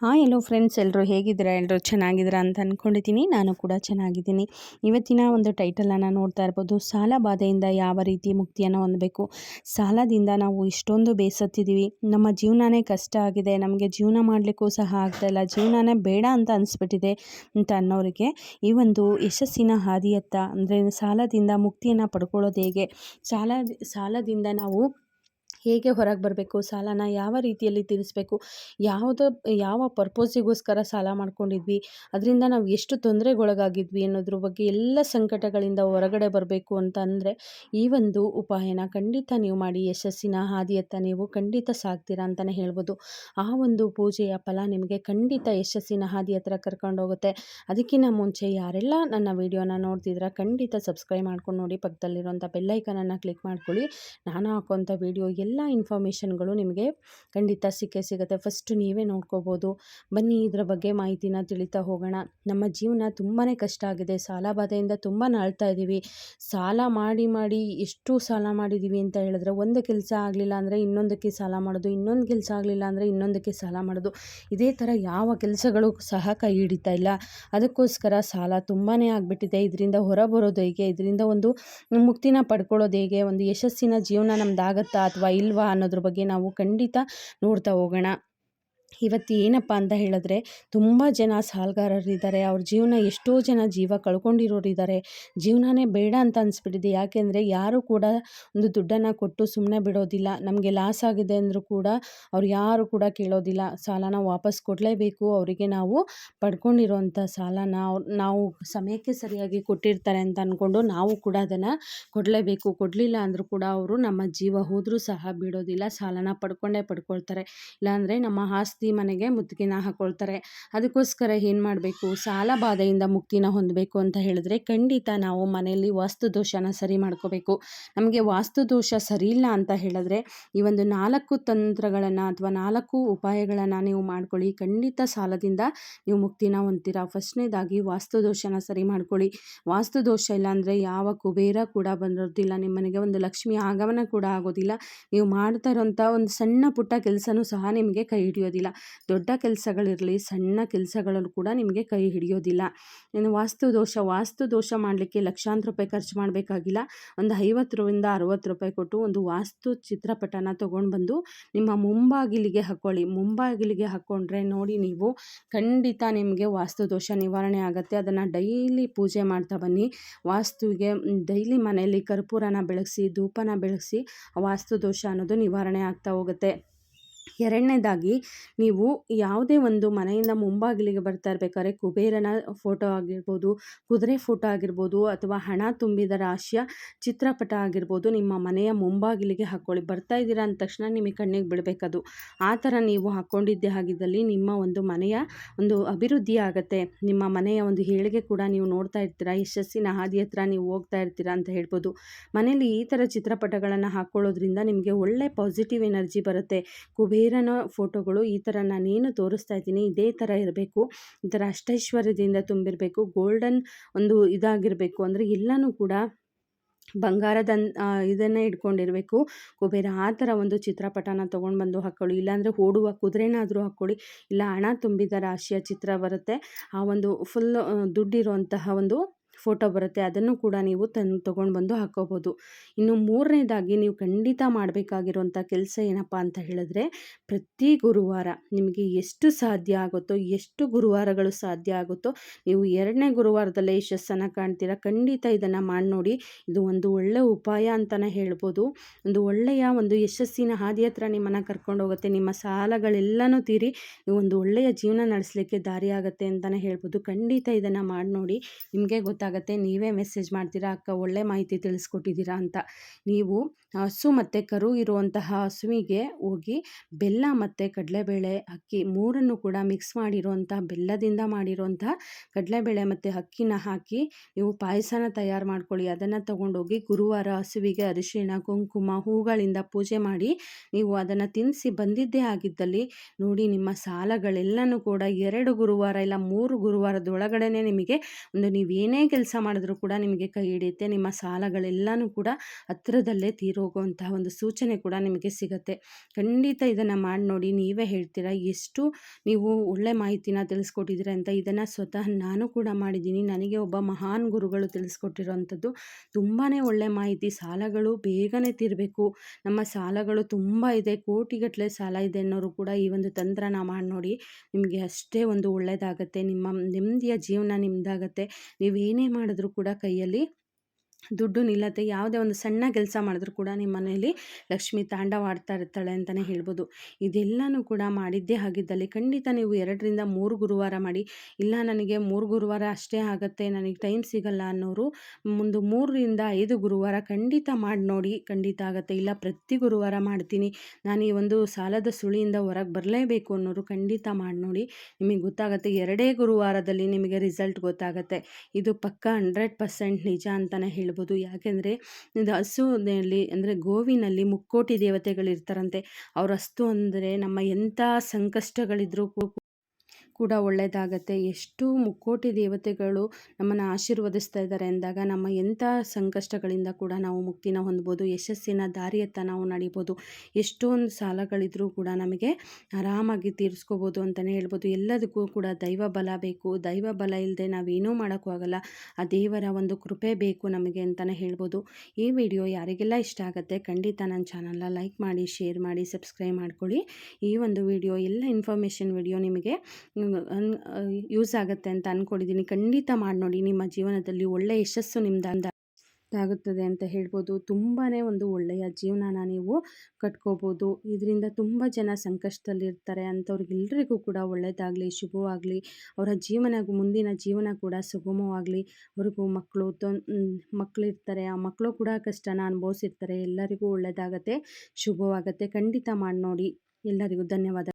ಹಾಂ ಎಲ್ಲೋ ಫ್ರೆಂಡ್ಸ್ ಎಲ್ಲರೂ ಹೇಗಿದ್ದೀರಾ? ಎಲ್ಲರೂ ಚೆನ್ನಾಗಿದ್ದೀರಾ ಅಂತ ಅಂದ್ಕೊಂಡಿದ್ದೀನಿ ನಾನು ಕೂಡ ಚೆನ್ನಾಗಿದ್ದೀನಿ. ಇವತ್ತಿನ ಒಂದು ಟೈಟಲನ್ನು ನೋಡ್ತಾ ಇರ್ಬೋದು. ಸಾಲ ಬಾಧೆಯಿಂದ ಯಾವ ರೀತಿ ಮುಕ್ತಿಯನ್ನು ಹೊಂದಬೇಕು? ಸಾಲದಿಂದ ನಾವು ಇಷ್ಟೊಂದು ಬೇಸತ್ತಿದ್ದೀವಿ. ನಮ್ಮ ಜೀವನನೇ ಕಷ್ಟ ಆಗಿದೆ. ನಮಗೆ ಜೀವನ ಮಾಡಲಿಕ್ಕೂ ಸಹ ಆಗ್ತಾಯಿಲ್ಲ ಜೀವನನೇ ಬೇಡ ಅಂತ ಅನಿಸ್ಬಿಟ್ಟಿದೆ ಅಂತ ಅನ್ನೋರಿಗೆ ಈ ಒಂದು ಯಶಸ್ಸಿನ ಹಾದಿಯತ್ತ ಅಂದರೆ ಸಾಲದಿಂದ ಮುಕ್ತಿಯನ್ನು ಪಡ್ಕೊಳ್ಳೋದು ಹೇಗೆ? ಸಾಲ ಸಾಲದಿಂದ ನಾವು ಹೇಗೆ ಹೊರಗೆ ಬರಬೇಕು, ಸಾಲನ ಯಾವ ರೀತಿಯಲ್ಲಿ ತೀರಿಸಬೇಕು, ಯಾವುದೋ, ಯಾವ ಪರ್ಪೋಸಿಗೋಸ್ಕರ ಸಾಲ ಮಾಡ್ಕೊಂಡಿದ್ವಿ, ಅದರಿಂದ ನಾವು ಎಷ್ಟು ತೊಂದರೆಗೊಳಗಾಗಿದ್ವಿ ಅನ್ನೋದ್ರ ಬಗ್ಗೆ ಎಲ್ಲ ಸಂಕಟಗಳಿಂದ ಹೊರಗಡೆ ಬರಬೇಕು ಅಂತ ಅಂದರೆ ಈ ಒಂದು ಉಪಾಯನ ಖಂಡಿತ ನೀವು ಮಾಡಿ, ಯಶಸ್ಸಿನ ಹಾದಿಯತ್ತ ನೀವು ಖಂಡಿತ ಸಾಗ್ತೀರಾ ಅಂತಲೇ ಹೇಳ್ಬೋದು. ಆ ಒಂದು ಪೂಜೆಯ ಫಲ ನಿಮಗೆ ಖಂಡಿತ ಯಶಸ್ಸಿನ ಹಾದಿ ಹತ್ರ ಕರ್ಕೊಂಡೋಗುತ್ತೆ ಅದಕ್ಕಿಂತ ಮುಂಚೆ ಯಾರೆಲ್ಲ ನನ್ನ ವಿಡಿಯೋನ ನೋಡ್ತಿದ್ರೆ ಖಂಡಿತ ಸಬ್ಸ್ಕ್ರೈಬ್ ಮಾಡ್ಕೊಂಡು ನೋಡಿ, ಪಕ್ಕದಲ್ಲಿರುವಂಥ ಬೆಲ್ಲೈಕನನ್ನು ಕ್ಲಿಕ್ ಮಾಡ್ಕೊಳ್ಳಿ. ನಾನು ಹಾಕೋಂಥ ವೀಡಿಯೋ ಇನ್ಫಾರ್ಮೇಷನ್ಗಳು ನಿಮಗೆ ಖಂಡಿತ ಸಿಕ್ಕೇ ಸಿಗುತ್ತೆ. ಫಸ್ಟು ನೀವೇ ನೋಡ್ಕೋಬೋದು. ಬನ್ನಿ ಇದರ ಬಗ್ಗೆ ಮಾಹಿತಿನ ತಿಳಿತಾ ಹೋಗೋಣ. ನಮ್ಮ ಜೀವನ ತುಂಬಾ ಕಷ್ಟ ಆಗಿದೆ. ಸಾಲ ಬಾಧೆಯಿಂದ ತುಂಬ ನಾಳ್ತಾ ಇದ್ದೀವಿ. ಸಾಲ ಮಾಡಿ ಮಾಡಿ ಎಷ್ಟು ಸಾಲ ಮಾಡಿದ್ದೀವಿ ಅಂತ ಹೇಳಿದ್ರೆ ಒಂದು ಕೆಲಸ ಆಗಲಿಲ್ಲ ಅಂದರೆ ಇನ್ನೊಂದಕ್ಕೆ ಸಾಲ ಮಾಡೋದು, ಇನ್ನೊಂದು ಕೆಲಸ ಆಗಲಿಲ್ಲ ಅಂದರೆ ಇನ್ನೊಂದಕ್ಕೆ ಸಾಲ ಮಾಡೋದು. ಇದೇ ಥರ ಯಾವ ಕೆಲಸಗಳು ಸಹ ಕೈ ಹಿಡಿತಾ ಇಲ್ಲ. ಅದಕ್ಕೋಸ್ಕರ ಸಾಲ ತುಂಬಾ ಆಗಿಬಿಟ್ಟಿದೆ. ಇದರಿಂದ ಹೊರಬರೋದು ಹೇಗೆ? ಇದರಿಂದ ಒಂದು ಮುಕ್ತಿನ ಪಡ್ಕೊಳ್ಳೋದು ಹೇಗೆ? ಒಂದು ಯಶಸ್ಸಿನ ಜೀವನ ನಮ್ದಾಗತ್ತಾ ಅಥವಾ ಇಲ್ವಾ ಅನ್ನೋದ್ರ ಬಗ್ಗೆ ನಾವು ಖಂಡಿತ ನೋಡ್ತಾ ಹೋಗೋಣ. ಇವತ್ತು ಏನಪ್ಪ ಅಂತ ಹೇಳಿದ್ರೆ, ತುಂಬ ಜನ ಸಾಲಗಾರರಿದ್ದಾರೆ. ಅವ್ರ ಜೀವನ ಎಷ್ಟೋ ಜನ ಜೀವ ಕಳ್ಕೊಂಡಿರೋರಿದ್ದಾರೆ ಜೀವನನೇ ಬೇಡ ಅಂತ ಅನಿಸ್ಬಿಟ್ಟಿದೆ. ಯಾಕೆಂದರೆ ಯಾರು ಕೂಡ ಒಂದು ದುಡ್ಡನ್ನು ಕೊಟ್ಟು ಸುಮ್ಮನೆ ಬಿಡೋದಿಲ್ಲ. ನಮಗೆ ಲಾಸ್ ಆಗಿದೆ ಅಂದರೂ ಕೂಡ ಅವ್ರು ಯಾರು ಕೂಡ ಕೇಳೋದಿಲ್ಲ. ಸಾಲನ ವಾಪಸ್ ಕೊಡಲೇಬೇಕು. ಅವರಿಗೆ ನಾವು ಪಡ್ಕೊಂಡಿರೋಂಥ ಸಾಲನ ನಾವು ಸಮಯಕ್ಕೆ ಸರಿಯಾಗಿ ಕೊಟ್ಟಿರ್ತಾರೆ ಅಂತ ಅಂದ್ಕೊಂಡು ನಾವು ಕೂಡ ಅದನ್ನು ಕೊಡಲೇಬೇಕು. ಕೊಡಲಿಲ್ಲ ಅಂದರೂ ಕೂಡ ಅವರು ನಮ್ಮ ಜೀವ ಹೋದರೂ ಸಹ ಬಿಡೋದಿಲ್ಲ. ಸಾಲನ ಪಡ್ಕೊಂಡೇ ಪಡ್ಕೊಳ್ತಾರೆ. ಇಲ್ಲಾಂದರೆ ನಮ್ಮ ಆಸ್ತಿ ಮನೆಗೆ ಮುತ್ತಿಗೆನ ಹಾಕೊಳ್ತಾರೆ. ಅದಕ್ಕೋಸ್ಕರ ಏನು ಮಾಡಬೇಕು? ಸಾಲ ಬಾಧೆಯಿಂದ ಮುಕ್ತಿನ ಹೊಂದಬೇಕು ಅಂತ ಹೇಳಿದ್ರೆ ಖಂಡಿತ ನಾವು ಮನೆಯಲ್ಲಿ ವಾಸ್ತು ದೋಷನ ಸರಿ ಮಾಡ್ಕೋಬೇಕು. ನಮಗೆ ವಾಸ್ತು ದೋಷ ಸರಿ ಇಲ್ಲ ಅಂತ ಹೇಳಿದ್ರೆ ಈ ಒಂದು ನಾಲ್ಕು ತಂತ್ರಗಳನ್ನು ಅಥವಾ ನಾಲ್ಕು ಉಪಾಯಗಳನ್ನು ನೀವು ಮಾಡ್ಕೊಳ್ಳಿ. ಖಂಡಿತ ಸಾಲದಿಂದ ನೀವು ಮುಕ್ತಿನ ಹೊಂದ್ತೀರಾ? ಫಸ್ಟ್ನೇದಾಗಿ ವಾಸ್ತು ದೋಷನ ಸರಿ ಮಾಡ್ಕೊಳ್ಳಿ. ವಾಸ್ತು ದೋಷ ಇಲ್ಲ ಅಂದರೆ ಯಾವ ಕುಬೇರ ಕೂಡ ಬಂದಿರೋದಿಲ್ಲ. ನಿಮ್ಮ ಮನೆಗೆ ಒಂದು ಲಕ್ಷ್ಮಿ ಆಗಮನ ಕೂಡ ಆಗೋದಿಲ್ಲ. ನೀವು ಮಾಡ್ತಾ ಇರೋಂಥ ಒಂದು ಸಣ್ಣ ಪುಟ್ಟ ಕೆಲಸನೂ ಸಹ ನಿಮಗೆ ಕೈ ಹಿಡಿಯೋದಿಲ್ಲ. ದೊಡ್ಡ ಕೆಲಸಗಳಿರಲಿ, ಸಣ್ಣ ಕೆಲಸಗಳಲ್ಲೂ ಕೂಡ ನಿಮಗೆ ಕೈ ಹಿಡಿಯೋದಿಲ್ಲ. ಇನ್ನು ವಾಸ್ತು ದೋಷ ವಾಸ್ತು ದೋಷ ಮಾಡಲಿಕ್ಕೆ ಲಕ್ಷಾಂತರ ರೂಪಾಯಿ ಖರ್ಚು ಮಾಡಬೇಕಾಗಿಲ್ಲ. ಒಂದು ಐವತ್ತರಿಂದ ಅರುವತ್ತು ರೂಪಾಯಿ ಕೊಟ್ಟು ಒಂದು ವಾಸ್ತು ಚಿತ್ರಪಟನ ತೊಗೊಂಡು ಬಂದು ನಿಮ್ಮ ಮುಂಬಾಗಿಲಿಗೆ ಹಾಕ್ಕೊಳ್ಳಿ ಮುಂಬಾಗಿಲಿಗೆ ಹಾಕ್ಕೊಂಡ್ರೆ ನೋಡಿ ನೀವು ಖಂಡಿತ ನಿಮಗೆ ವಾಸ್ತು ದೋಷ ನಿವಾರಣೆ ಆಗುತ್ತೆ. ಅದನ್ನು ಡೈಲಿ ಪೂಜೆ ಮಾಡ್ತಾ ಬನ್ನಿ. ವಾಸ್ತುವಿಗೆ ಡೈಲಿ ಮನೆಯಲ್ಲಿ ಕರ್ಪೂರನ ಬೆಳಗಿಸಿ, ಧೂಪನ ಬೆಳಗಿಸಿ ವಾಸ್ತು ದೋಷ ಅನ್ನೋದು ನಿವಾರಣೆ ಆಗ್ತಾ ಹೋಗುತ್ತೆ. ಎರಡನೇದಾಗಿ ನೀವು ಯಾವುದೇ ಒಂದು ಮನೆಯಿಂದ ಮುಂಬಾಗಿಲಿಗೆ ಬರ್ತಾ ಇರ್ಬೇಕಾದ್ರೆ ಕುಬೇರನ ಫೋಟೋ ಆಗಿರ್ಬೋದು, ಕುದುರೆ ಫೋಟೋ ಆಗಿರ್ಬೋದು ಅಥವಾ ಹಣ ತುಂಬಿದ ರಾಶಿಯ ಚಿತ್ರಪಟ ಆಗಿರ್ಬೋದು ನಿಮ್ಮ ಮನೆಯ ಮುಂಬಾಗಿಲಿಗೆ ಹಾಕ್ಕೊಳ್ಳಿ. ಬರ್ತಾ ಇದ್ದೀರಾ ಅಂದ ತಕ್ಷಣ ನಿಮಗೆ ಕಣ್ಣಿಗೆ ಬಿಡಬೇಕದು ಆ ಥರ ನೀವು ಹಾಕ್ಕೊಂಡಿದ್ದೆ ಆಗಿದ್ದಲ್ಲಿ ನಿಮ್ಮ ಒಂದು ಮನೆಯ ಒಂದು ಅಭಿವೃದ್ಧಿ ಆಗುತ್ತೆ. ನಿಮ್ಮ ಮನೆಯ ಒಂದು ಏಳಿಗೆ ಕೂಡ ನೀವು ನೋಡ್ತಾ ಇರ್ತೀರಾ, ಯಶಸ್ಸಿನ ಹಾದಿ ಹತ್ರ ನೀವು ಹೋಗ್ತಾ ಇರ್ತೀರಾ ಅಂತ ಹೇಳ್ಬೋದು. ಮನೆಯಲ್ಲಿ ಈ ಥರ ಚಿತ್ರಪಟಗಳನ್ನು ಹಾಕ್ಕೊಳ್ಳೋದ್ರಿಂದ ನಿಮಗೆ ಒಳ್ಳೆ ಪಾಸಿಟಿವ್ ಎನರ್ಜಿ ಬರುತ್ತೆ. ಕುಬೇರನ ಫೋಟೋಗಳು ಈ ಥರ ನಾನೇನು ತೋರಿಸ್ತಾ ಇದ್ದೀನಿ, ಇದೇ ಥರ ಇರಬೇಕು. ಈ ಥರ ಅಷ್ಟೈಶ್ವರ್ಯದಿಂದ ತುಂಬಿರಬೇಕು, ಗೋಲ್ಡನ್ ಒಂದು ಇದಾಗಿರಬೇಕು ಅಂದರೆ ಎಲ್ಲನೂ ಕೂಡ ಬಂಗಾರದ ಇದನ್ನೇ ಇಟ್ಕೊಂಡಿರಬೇಕು. ಕುಬೇರ ಆ ಥರ ಒಂದು ಚಿತ್ರಪಟನ ತೊಗೊಂಡು ಬಂದು ಹಾಕ್ಕೊಳ್ಳಿ ಇಲ್ಲಾಂದರೆ ಓಡುವ ಕುದುರೆನಾದರೂ ಹಾಕ್ಕೊಳ್ಳಿ ಇಲ್ಲ, ಹಣ ತುಂಬಿದ ರಾಶಿಯ ಚಿತ್ರ ಬರುತ್ತೆ. ಆ ಒಂದು ಫುಲ್ ದುಡ್ಡಿರುವಂತಹ ಒಂದು ಫೋಟೋ ಬರುತ್ತೆ, ಅದನ್ನು ಕೂಡ ನೀವು ತಂದು ತೊಗೊಂಡು ಬಂದು ಹಾಕೋಬೋದು. ಇನ್ನು ಮೂರನೇದಾಗಿ ನೀವು ಖಂಡಿತ ಮಾಡಬೇಕಾಗಿರುವಂಥ ಕೆಲಸ ಏನಪ್ಪ ಅಂತ ಹೇಳಿದ್ರೆ, ಪ್ರತಿ ಗುರುವಾರ ನಿಮಗೆ ಎಷ್ಟು ಸಾಧ್ಯ ಆಗುತ್ತೋ, ಎಷ್ಟು ಗುರುವಾರಗಳು ಸಾಧ್ಯ ಆಗುತ್ತೋ, ನೀವು ಎರಡನೇ ಗುರುವಾರದಲ್ಲೇ ಯಶಸ್ಸನ್ನು ಕಾಣ್ತೀರಾ, ಖಂಡಿತ ಇದನ್ನು ಮಾಡಿ ನೋಡಿ. ಇದು ಒಂದು ಒಳ್ಳೆಯ ಉಪಾಯ ಅಂತಲೇ ಹೇಳ್ಬೋದು. ಒಂದು ಒಳ್ಳೆಯ ಒಂದು ಯಶಸ್ಸಿನ ಹಾದಿ ಹತ್ರ ನಿಮ್ಮನ್ನು ಕರ್ಕೊಂಡು ಹೋಗುತ್ತೆ, ನಿಮ್ಮ ಸಾಲಗಳೆಲ್ಲನೂ ತೀರಿ, ನೀವು ಒಂದು ಒಳ್ಳೆಯ ಜೀವನ ನಡೆಸಲಿಕ್ಕೆ ದಾರಿ ಆಗುತ್ತೆ ಅಂತಲೇ ಹೇಳ್ಬೋದು. ಖಂಡಿತ ಇದನ್ನು ಮಾಡಿ ನೋಡಿ, ನಿಮಗೆ ಗೊತ್ತಾಗುತ್ತೆ. ಆಗುತ್ತೆ ನೀವೇ ಮೆಸೇಜ್ ಮಾಡ್ತೀರಾ? ಅಕ್ಕ ಒಳ್ಳೆ ಮಾಹಿತಿ ತಿಳಿಸ್ಕೊಟ್ಟಿದ್ದೀರಾ ಅಂತ. ನೀವು ಹಸು ಮತ್ತು ಕರು ಇರುವಂತಹ ಹಸುವಿಗೆ ಹೋಗಿ ಬೆಲ್ಲ ಮತ್ತು ಕಡಲೆಬೇಳೆ ಅಕ್ಕಿ ಮೂರನ್ನು ಕೂಡ ಮಿಕ್ಸ್ ಮಾಡಿರುವಂಥ ಬೆಲ್ಲದಿಂದ ಮಾಡಿರುವಂಥ ಕಡಲೆಬೇಳೆ ಮತ್ತು ಅಕ್ಕಿನ ಹಾಕಿ ನೀವು ಪಾಯಸನ ತಯಾರು ಮಾಡ್ಕೊಳ್ಳಿ. ಅದನ್ನು ತಗೊಂಡೋಗಿ ಗುರುವಾರ ಹಸುವಿಗೆ ಅರಿಶಿಣ, ಕುಂಕುಮ, ಹೂಗಳಿಂದ ಪೂಜೆ ಮಾಡಿ ನೀವು ಅದನ್ನು ತಿನ್ನಿಸಿ ಬಂದಿದ್ದೇ ಆಗಿದ್ದಲ್ಲಿ ನೋಡಿ ನಿಮ್ಮ ಸಾಲಗಳೆಲ್ಲನೂ ಕೂಡ ಎರಡು ಗುರುವಾರ ಇಲ್ಲ ಮೂರು ಗುರುವಾರದೊಳಗಡೆ ನಿಮಗೆ ಒಂದು ನೀವೇನೇ ಕೆಲಸ ಮಾಡಿದ್ರೂ ಕೂಡ ನಿಮಗೆ ಕೈ ಹಿಡಿಯುತ್ತೆ, ನಿಮ್ಮ ಸಾಲಗಳೆಲ್ಲನೂ ಕೂಡ ಹತ್ತಿರದಲ್ಲೇ ತೀರೋಗುವಂತಹ ಒಂದು ಸೂಚನೆ ಕೂಡ ನಿಮಗೆ ಸಿಗುತ್ತೆ. ಖಂಡಿತ ಇದನ್ನು ಮಾಡಿ ನೋಡಿ, ನೀವೇ ಹೇಳ್ತೀರಾ, ಎಷ್ಟು ನೀವು ಒಳ್ಳೆ ಮಾಹಿತಿನ ತಿಳಿಸ್ಕೊಟ್ಟಿದ್ದೀರಾ ಅಂತ ಇದನ್ನು ಸ್ವತಃ ನಾನು ಕೂಡ ಮಾಡಿದ್ದೀನಿ. ನನಗೆ ಒಬ್ಬ ಮಹಾನ್ ಗುರುಗಳು ತಿಳಿಸ್ಕೊಟ್ಟಿರೋವಂಥದ್ದು ತುಂಬಾ ಒಳ್ಳೆ ಮಾಹಿತಿ. ಸಾಲಗಳು ಬೇಗನೆ ತೀರಬೇಕು. ನಮ್ಮ ಸಾಲಗಳು ತುಂಬ ಇದೆ. ಕೋಟಿಗಟ್ಟಲೆ ಸಾಲ ಇದೆ ಅನ್ನೋರು ಕೂಡ ಈ ಒಂದು ತಂತ್ರನ ಮಾಡಿ ನೋಡಿ, ನಿಮಗೆ ಅಷ್ಟೇ ಒಂದು ಒಳ್ಳೆಯದಾಗತ್ತೆ. ನಿಮ್ಮ ನೆಮ್ಮದಿಯ ಜೀವನ ನಿಮ್ಮದಾಗತ್ತೆ ನೀವೇನೇ ಮಾಡಿದ್ರೂ ಕೂಡ ಕೈಯಲ್ಲಿ. ದುಡ್ಡು ನಿಲ್ಲತ್ತೆ ಯಾವುದೇ ಒಂದು ಸಣ್ಣ ಕೆಲಸ ಮಾಡಿದ್ರು ಕೂಡ ನಿಮ್ಮ ಮನೆಯಲ್ಲಿ ಲಕ್ಷ್ಮಿ ತಾಂಡವಾಡ್ತಾ ಇರ್ತಾಳೆ ಅಂತಲೇ ಹೇಳ್ಬೋದು. ಇದೆಲ್ಲನೂ ಕೂಡ ಮಾಡಿದ್ದೇ ಆಗಿದ್ದಲ್ಲಿ ಖಂಡಿತ ನೀವು ಎರಡರಿಂದ ಮೂರು ಗುರುವಾರ ಮಾಡಿ, ಇಲ್ಲ ನನಗೆ ಮೂರು ಗುರುವಾರ ಅಷ್ಟೇ ಆಗುತ್ತೆ, ನನಗೆ ಟೈಮ್ ಸಿಗಲ್ಲ ಅನ್ನೋರು ಮುಂದೆ ಮೂರರಿಂದ ಐದು ಗುರುವಾರ ಖಂಡಿತ ಮಾಡಿ ನೋಡಿ, ಖಂಡಿತ ಆಗುತ್ತೆ. ಇಲ್ಲ ಪ್ರತಿ ಗುರುವಾರ ಮಾಡ್ತೀನಿ, ನಾನು ಈ ಒಂದು ಸಾಲದ ಸುಳಿಯಿಂದ ಹೊರಗೆ ಬರಲೇಬೇಕು ಅನ್ನೋರು ಖಂಡಿತ ಮಾಡಿ ನೋಡಿ. ನಿಮಗೆ ಗೊತ್ತಾಗುತ್ತೆ, ಎರಡೇ ಗುರುವಾರದಲ್ಲಿ ನಿಮಗೆ ರಿಸಲ್ಟ್ ಗೊತ್ತಾಗುತ್ತೆ. ಇದು ಪಕ್ಕ ಹಂಡ್ರೆಡ್ ಪರ್ಸೆಂಟ್ ನಿಜ ಅಂತಲೇ ಹೇಳ್ಬೋದು. ಯಾಕೆಂದರೆ ಇದು ಹಸುವಿನಲ್ಲಿ ಅಂದರೆ ಗೋವಿನಲ್ಲಿ ಮುಕ್ಕೋಟಿ ದೇವತೆಗಳಿರ್ತಾರಂತೆ. ಅವ್ರ ಹಸ್ತು ಅಂದರೆ ನಮ್ಮ ಎಂಥ ಸಂಕಷ್ಟಗಳಿದ್ರೂ ಕೂಡ ಒಳ್ಳೆಯದಾಗತ್ತೆ ಎಷ್ಟು ಮುಕ್ಕೋಟಿ ದೇವತೆಗಳು ನಮ್ಮನ್ನು ಆಶೀರ್ವದಿಸ್ತಾ ಇದ್ದಾರೆ ಅಂದಾಗ ನಮ್ಮ ಎಂಥ ಸಂಕಷ್ಟಗಳಿಂದ ಕೂಡ ನಾವು ಮುಕ್ತಿನ ಹೊಂದ್ಬೋದು, ಯಶಸ್ಸಿನ ದಾರಿಯತ್ತ ನಾವು ನಡಿಬೋದು, ಎಷ್ಟೊಂದು ಸಾಲಗಳಿದ್ರೂ ಕೂಡ ನಮಗೆ ಆರಾಮಾಗಿ ತೀರಿಸ್ಕೋಬೋದು ಅಂತಲೇ ಹೇಳ್ಬೋದು. ಎಲ್ಲದಕ್ಕೂ ಕೂಡ ದೈವ ಬಲ ಬೇಕು. ದೈವ ಬಲ ಇಲ್ಲದೆ ನಾವೇನೂ ಮಾಡೋಕ್ಕೂ ಆಗಲ್ಲ. ಆ ದೇವರ ಒಂದು ಕೃಪೆ ಬೇಕು ನಮಗೆ ಅಂತಲೇ ಹೇಳ್ಬೋದು. ಈ ವಿಡಿಯೋ ಯಾರಿಗೆಲ್ಲ ಇಷ್ಟ ಆಗುತ್ತೆ ಖಂಡಿತ ನನ್ನ ಚಾನಲ್ನ ಲೈಕ್ ಮಾಡಿ, ಶೇರ್ ಮಾಡಿ, ಸಬ್ಸ್ಕ್ರೈಬ್ ಮಾಡ್ಕೊಳ್ಳಿ. ಈ ಒಂದು ವಿಡಿಯೋ, ಎಲ್ಲ ಇನ್ಫಾರ್ಮೇಷನ್ ವಿಡಿಯೋ ನಿಮಗೆ ಯೂಸ್ ಆಗುತ್ತೆ ಅಂತ ಅಂದ್ಕೊಂಡಿದ್ದೀನಿ ಖಂಡಿತ ಮಾಡಿ ನೋಡಿ. ನಿಮ್ಮ ಜೀವನದಲ್ಲಿ ಒಳ್ಳೆಯ ಯಶಸ್ಸು ನಿಮ್ದು ಆಗುತ್ತದೆ ಅಂತ ಹೇಳ್ಬೋದು. ತುಂಬಾ ಒಂದು ಒಳ್ಳೆಯ ಜೀವನನ ನೀವು ಕಟ್ಕೋಬೋದು. ಇದರಿಂದ ತುಂಬ ಜನ ಸಂಕಷ್ಟದಲ್ಲಿರ್ತಾರೆ. ಅಂಥವ್ರಿಗೆಲ್ರಿಗೂ ಕೂಡ ಒಳ್ಳೆಯದಾಗಲಿ ಶುಭವಾಗಲಿ. ಅವರ ಜೀವನ, ಮುಂದಿನ ಜೀವನ ಕೂಡ ಸುಗಮವಾಗಲಿ. ಅವ್ರಿಗೂ ಮಕ್ಕಳು ತೊನ್ ಮಕ್ಕಳಿರ್ತಾರೆ ಆ ಮಕ್ಕಳು ಕೂಡ ಕಷ್ಟನ ಅನುಭವಿಸಿರ್ತಾರೆ. ಎಲ್ಲರಿಗೂ ಒಳ್ಳೆಯದಾಗತ್ತೆ ಶುಭವಾಗತ್ತೆ. ಖಂಡಿತ ಮಾಡಿ ನೋಡಿ. ಎಲ್ಲರಿಗೂ ಧನ್ಯವಾದ.